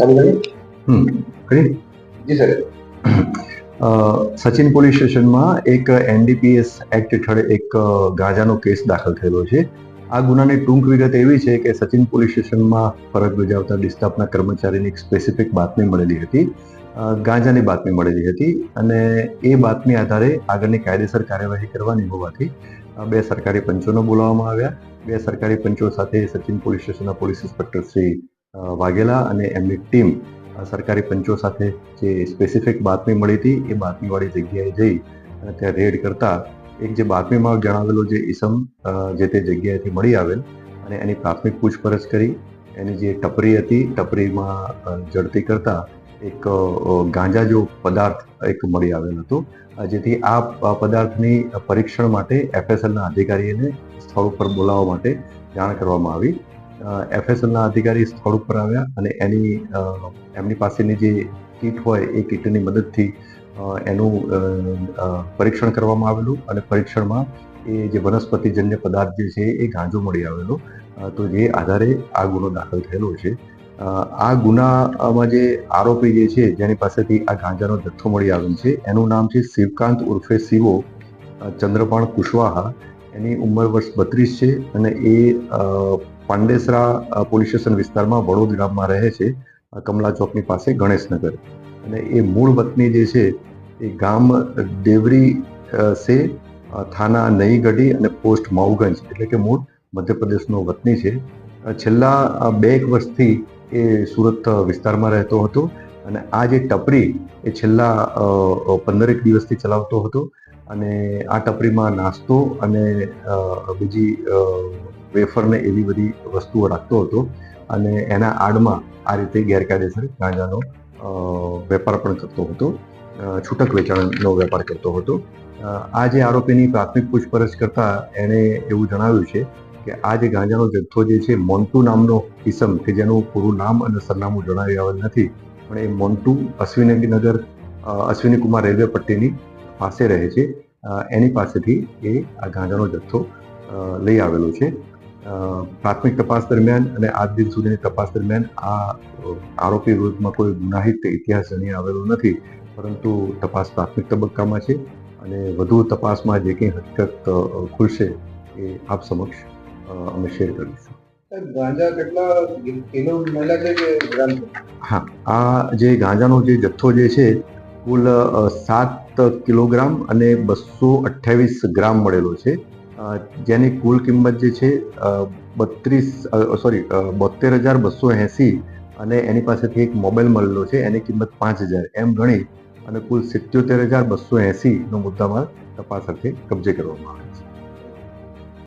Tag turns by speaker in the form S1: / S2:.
S1: ચાલુ કરીએ
S2: હમ કરી
S1: જી સર.
S2: સચિન પોલીસ સ્ટેશનમાં એક એનડીપીએસ એક્ટ હેઠળ એક ગાંજાનો કેસ દાખલ થયેલો છે. આ ગુનાની ટૂંક વિગત એવી છે કે સચિન પોલીસ સ્ટેશનમાં ફરજ બજાવતા ડિસ્ટાફના કર્મચારીની એક સ્પેસિફિક બાતમી મળેલી હતી. ગાંજાની બાતમી મળેલી હતી અને એ બાતમી આધારે આગળની કાયદેસર કાર્યવાહી કરવાની હોવાથી બે સરકારી પંચોને બોલાવવામાં આવ્યા. બે સરકારી પંચો સાથે સચિન પોલીસ સ્ટેશનના પોલીસ ઇન્સ્પેક્ટર શ્રી વાઘેલા અને એમની ટીમ સરકારી પંચો સાથે જે સ્પેસિફિક બાતમી મળી હતી, એ બાતમીવાળી જગ્યાએ જઈ અને ત્યાં રેડ કરતા એક જે બાતમીમાં જણાવેલો જે ઈસમ જે તે જગ્યાએથી મળી આવેલ અને એની પ્રાથમિક પૂછપરછ કરી. એની જે ટપરી હતી, ટપરીમાં જડતી કરતા એક ગાંજા જેવો પદાર્થ એક મળી આવેલ હતો. જેથી આ પદાર્થની પરીક્ષણ માટે એફએસએલના અધિકારીને સ્થળ ઉપર બોલાવવા માટે જાણ કરવામાં આવી. એફએસએલના અધિકારી સ્થળ ઉપર આવ્યા અને એની એમની પાસેની જે કીટ હોય એ કીટની મદદથી એનું પરીક્ષણ કરવામાં આવેલું અને પરીક્ષણમાં એ જે વનસ્પતિજન્ય પદાર્થ જે છે એ ગાંજો મળી આવેલો. તો જે આધારે આ ગુનો દાખલ થયેલો છે. આ ગુનામાં જે આરોપી જે છે જેની પાસેથી આ ગાંજાનો જથ્થો મળી આવેલ છે, એનું નામ છે શિવકાંત ઉર્ફે શિવો ચંદ્રપાણ કુશવાહા. એની ઉંમર વર્ષ બત્રીસ છે અને એ પાંડેસરા પોલીસ સ્ટેશન વિસ્તારમાં વડોદ ગામમાં રહે છે કમલા ચોકની પાસે ગણેશનગર. અને એ મૂળ વતની જે છે, એ ગામ દેવરી સે થાના નઈગઢી અને પોસ્ટ માઉગંજ એટલે કે મૂળ મધ્યપ્રદેશનો વતની છે. છેલ્લા બે એક વર્ષથી એ સુરત વિસ્તારમાં રહેતો હતો. અને આ જે ટપરી એ છેલ્લા પંદરેક દિવસથી ચલાવતો હતો અને આ ટપરીમાં નાસ્તો અને બીજી વેફરને એવી બધી વસ્તુઓ રાખતો હતો અને એના આડમાં આ રીતે ગેરકાયદેસર ગાંજાનો વેપાર પણ કરતો હતો છૂટક વેચાણનો વેપાર કરતો હતો. આ જે આરોપીની પ્રાથમિક પૂછપરછ કરતા એણે એવું જણાવ્યું છે કે આ જે ગાંજાનો જથ્થો જે છે, મોન્ટુ નામનો કિસમ કે જેનું પૂરું નામ અને સરનામું જણાવી આવેલ નથી પણ એ મોન્ટુ અશ્વિનીનગર અ, અશ્વિની કુમાર રેલવે પટ્ટીની પાસે રહે છે. એની પાસેથી એ આ ગાંજાનો જથ્થો લઈ આવેલો છે. પ્રાથમિક તપાસ દરમિયાન અને આજ દિન સુધીની તપાસ દરમિયાન આ આરોપી વિરુદ્ધમાં કોઈ ગુનાહિત ઇતિહાસ જણી આવેલો નથી પરંતુ તપાસ પ્રાથમિક તબક્કામાં છે અને વધુ તપાસમાં જે કંઈ હકીકત ખુલશે એ આપ સમક્ષ અમે શેર કરીશું.
S1: ગાંજા કેટલા કિલો મળ્યા છે કે ગ્રામ
S2: હા, આ જે ગાંજાનો જે જથ્થો જે છે, કુલ સાત કિલોગ્રામ અને બસો અઠ્યાવીસ ગ્રામ મળેલો છે. જેની કુલ કિંમત જે છે બત્રીસ સોરી બોતેર હજાર બસો એંસી અને એની પાસેથી એક મોબાઈલ મળેલો છે, એની કિંમત પાંચ હજાર. એમ ગણી અને કુલ સિત્યોતેર હજાર બસો એંસીનો મુદ્દામાં તપાસ અર્થે કબજે કરવામાં આવે છે.